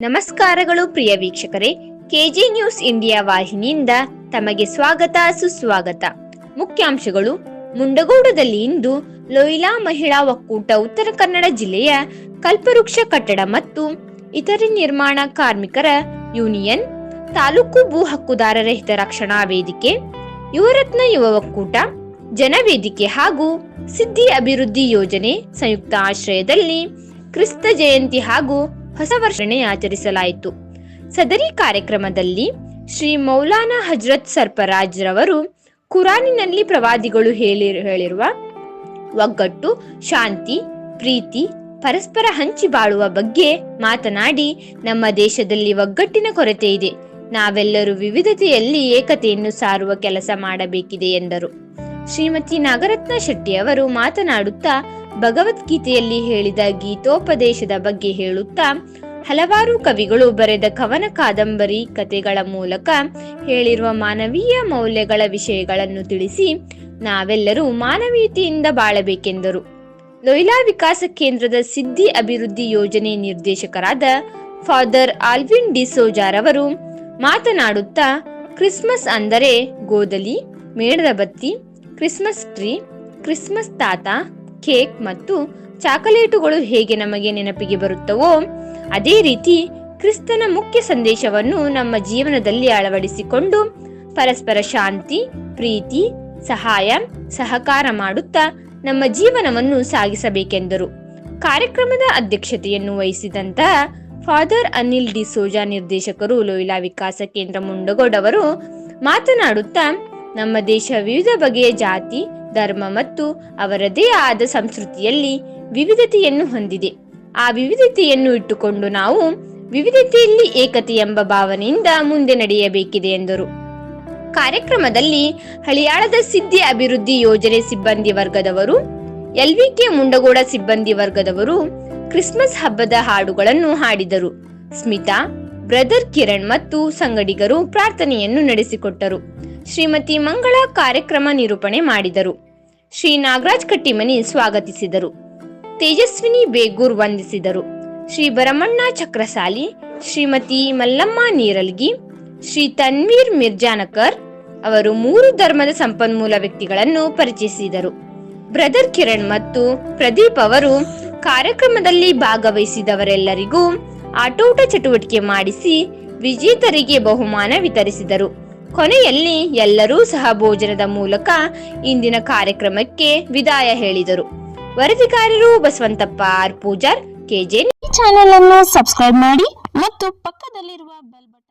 ನಮಸ್ಕಾರಗಳು ಪ್ರಿಯ ವೀಕ್ಷಕರೇ. KG news India ವಾಹಿನಿಯಿಂದ ತಮಗೆ ಸ್ವಾಗತ, ಸುಸ್ವಾಗತ. ಮುಖ್ಯಾಂಶಗಳು. ಮುಂಡಗೋಡದಲ್ಲಿ ಇಂದು ಲೋಯಿಲಾ ಮಹಿಳಾ ಒಕ್ಕೂಟ ಉತ್ತರ ಕನ್ನಡ ಜಿಲ್ಲೆಯ ಕಲ್ಪವೃಕ್ಷ ಕಟ್ಟಡ ಮತ್ತು ಇತರೆ ನಿರ್ಮಾಣ ಕಾರ್ಮಿಕರ ಯೂನಿಯನ್, ತಾಲೂಕು ಭೂ ಹಕ್ಕುದಾರರ ಹಿತರಕ್ಷಣಾ ವೇದಿಕೆ, ಯುವರತ್ನ ಯುವ ಒಕ್ಕೂಟ, ಜನವೇದಿಕೆ ಹಾಗೂ ಸಿದ್ಧಿ ಅಭಿವೃದ್ಧಿ ಯೋಜನೆ ಸಂಯುಕ್ತ ಆಶ್ರಯದಲ್ಲಿ ಕ್ರಿಸ್ತ ಜಯಂತಿ ಹಾಗೂ ಹೊಸ ವರ್ಷಣೆ ಆಚರಿಸಲಾಯಿತು. ಸದರಿ ಕಾರ್ಯಕ್ರಮದಲ್ಲಿ ಶ್ರೀ ಮೌಲಾನಾ ಹಜರತ್ ಸರ್ಪರಾಜ್ ರವರು ಕುರಾನಿನಲ್ಲಿ ಪ್ರವಾದಿಗಳು ಹೇಳಿ ಹೇಳಿರುವ ಒಗ್ಗಟ್ಟು, ಶಾಂತಿ, ಪ್ರೀತಿ, ಪರಸ್ಪರ ಹಂಚಿ ಬಾಳುವ ಬಗ್ಗೆ ಮಾತನಾಡಿ ನಮ್ಮ ದೇಶದಲ್ಲಿ ಒಗ್ಗಟ್ಟಿನ ಕೊರತೆ ಇದೆ. ನಾವೆಲ್ಲರೂ ವಿವಿಧತೆಯಲ್ಲಿ ಏಕತೆಯನ್ನು ಸಾರುವ ಕೆಲಸ ಮಾಡಬೇಕಿದೆ ಎಂದರು. ಶ್ರೀಮತಿ ನಾಗರತ್ನ ಶೆಟ್ಟಿ ಅವರು ಮಾತನಾಡುತ್ತಾ ಭಗವದ್ಗೀತೆಯಲ್ಲಿ ಹೇಳಿದ ಗೀತೋಪದೇಶದ ಬಗ್ಗೆ ಹೇಳುತ್ತಾ, ಹಲವಾರು ಕವಿಗಳು ಬರೆದ ಕವನ ಕಾದಂಬರಿ ಕಥೆಗಳ ಮೂಲಕ ಹೇಳಿರುವ ಮಾನವೀಯ ಮೌಲ್ಯಗಳ ವಿಷಯಗಳನ್ನು ತಿಳಿಸಿ ನಾವೆಲ್ಲರೂ ಮಾನವೀಯತೆಯಿಂದ ಬಾಳಬೇಕೆಂದರು. ಲೊಯ್ಲಾ ವಿಕಾಸ ಕೇಂದ್ರದ ಸಿದ್ಧಿ ಅಭಿವೃದ್ಧಿ ಯೋಜನೆ ನಿರ್ದೇಶಕರಾದ ಫಾದರ್ ಆಲ್ವಿನ್ ಡಿಸೋಜಾರವರು ಮಾತನಾಡುತ್ತಾ, ಕ್ರಿಸ್ಮಸ್ ಅಂದರೆ ಗೋದಲಿ ಮೇಣದ ಬತ್ತಿ, ಕ್ರಿಸ್ಮಸ್ ಟ್ರೀ, ಕ್ರಿಸ್ಮಸ್ ತಾತ ಕೇಕ್ ಮತ್ತು ಚಾಕಲೇಟುಗಳು ಹೇಗೆ ನಮಗೆ ನೆನಪಿಗೆ ಬರುತ್ತವೋ, ಅದೇ ರೀತಿ ಕ್ರಿಸ್ತನ ಮುಖ್ಯ ಸಂದೇಶವನ್ನು ನಮ್ಮ ಜೀವನದಲ್ಲಿ ಅಳವಡಿಸಿಕೊಂಡು ಪರಸ್ಪರ ಶಾಂತಿ, ಪ್ರೀತಿ, ಸಹಾಯ, ಸಹಕಾರ ಮಾಡುತ್ತಾ ನಮ್ಮ ಜೀವನವನ್ನು ಸಾಗಿಸಬೇಕೆಂದರು. ಕಾರ್ಯಕ್ರಮದ ಅಧ್ಯಕ್ಷತೆಯನ್ನು ವಹಿಸಿದಂತಹ ಫಾದರ್ ಅನಿಲ್ ಡಿಸೋಜಾ ನಿರ್ದೇಶಕರು ಲೋಯಿಲಾ ವಿಕಾಸ ಕೇಂದ್ರ ಮುಂಡಗೋಡ್ ಅವರು ಮಾತನಾಡುತ್ತಾ ನಮ್ಮ ದೇಶ ವಿವಿಧ ಬಗೆಯ ಜಾತಿ, ಧರ್ಮ ಮತ್ತು ಅವರದೇ ಆದ ಸಂಸ್ಕೃತಿಯಲ್ಲಿ ವಿವಿಧತೆಯನ್ನು ಹೊಂದಿದೆ. ಆ ವಿವಿಧತೆಯನ್ನು ಇಟ್ಟುಕೊಂಡು ನಾವು ವಿವಿಧತೆಯಲ್ಲಿ ಏಕತೆ ಎಂಬ ಭಾವನೆಯಿಂದ ಮುಂದೆ ನಡೆಯಬೇಕಿದೆ ಎಂದರು. ಕಾರ್ಯಕ್ರಮದಲ್ಲಿ ಹಳಿಯಾಳದ ಸಿದ್ಧಿ ಅಭಿವೃದ್ಧಿ ಯೋಜನೆ ಸಿಬ್ಬಂದಿ ವರ್ಗದವರು, ಎಲ್ವಿಕೆ ಮುಂಡಗೋಡ ಸಿಬ್ಬಂದಿ ವರ್ಗದವರು ಕ್ರಿಸ್ಮಸ್ ಹಬ್ಬದ ಹಾಡುಗಳನ್ನು ಹಾಡಿದರು. ಸ್ಮಿತಾ, ಬ್ರದರ್ ಕಿರಣ್ ಮತ್ತು ಸಂಗಡಿಗರು ಪ್ರಾರ್ಥನೆಯನ್ನು ನಡೆಸಿಕೊಟ್ಟರು. ಶ್ರೀಮತಿ ಮಂಗಳ ಕಾರ್ಯಕ್ರಮ ನಿರೂಪಣೆ ಮಾಡಿದರು. ಶ್ರೀ ನಾಗರಾಜ್ ಕಟ್ಟಿಮನಿ ಸ್ವಾಗತಿಸಿದರು. ತೇಜಸ್ವಿನಿ ಬೇಗೂರ್ ವಂದಿಸಿದರು. ಶ್ರೀ ಭರಮಣ್ಣ ಚಕ್ರಸಾಲಿ, ಶ್ರೀಮತಿ ಮಲ್ಲಮ್ಮ ನೀರಲ್ಗಿ, ಶ್ರೀ ತನ್ವೀರ್ ಮಿರ್ಜಾನಕರ್ ಅವರು ಮೂರು ಧರ್ಮದ ಸಂಪನ್ಮೂಲ ವ್ಯಕ್ತಿಗಳನ್ನು ಪರಿಚಯಿಸಿದರು. ಬ್ರದರ್ ಕಿರಣ್ ಮತ್ತು ಪ್ರದೀಪ್ ಅವರು ಕಾರ್ಯಕ್ರಮದಲ್ಲಿ ಭಾಗವಹಿಸಿದವರೆಲ್ಲರಿಗೂ ಆಟೋಟ ಚಟುವಟಿಕೆ ಮಾಡಿಸಿ ವಿಜೇತರಿಗೆ ಬಹುಮಾನ ವಿತರಿಸಿದರು. ಕೊನೆಯಲ್ಲಿ ಎಲ್ಲರೂ ಸಹ ಭೋಜನದ ಮೂಲಕ ಇಂದಿನ ಕಾರ್ಯಕ್ರಮಕ್ಕೆ ವಿದಾಯ ಹೇಳಿದರು. ವರದಿಕಾರರು Basavanthappa, R Pujar KJ channel ಅನ್ನು ಸಬ್ಸ್ಕ್ರೈಬ್ ಮಾಡಿ ಮತ್ತು ಪಕ್ಕದಲ್ಲಿರುವ ಬೆಲ್ ಬಟನ್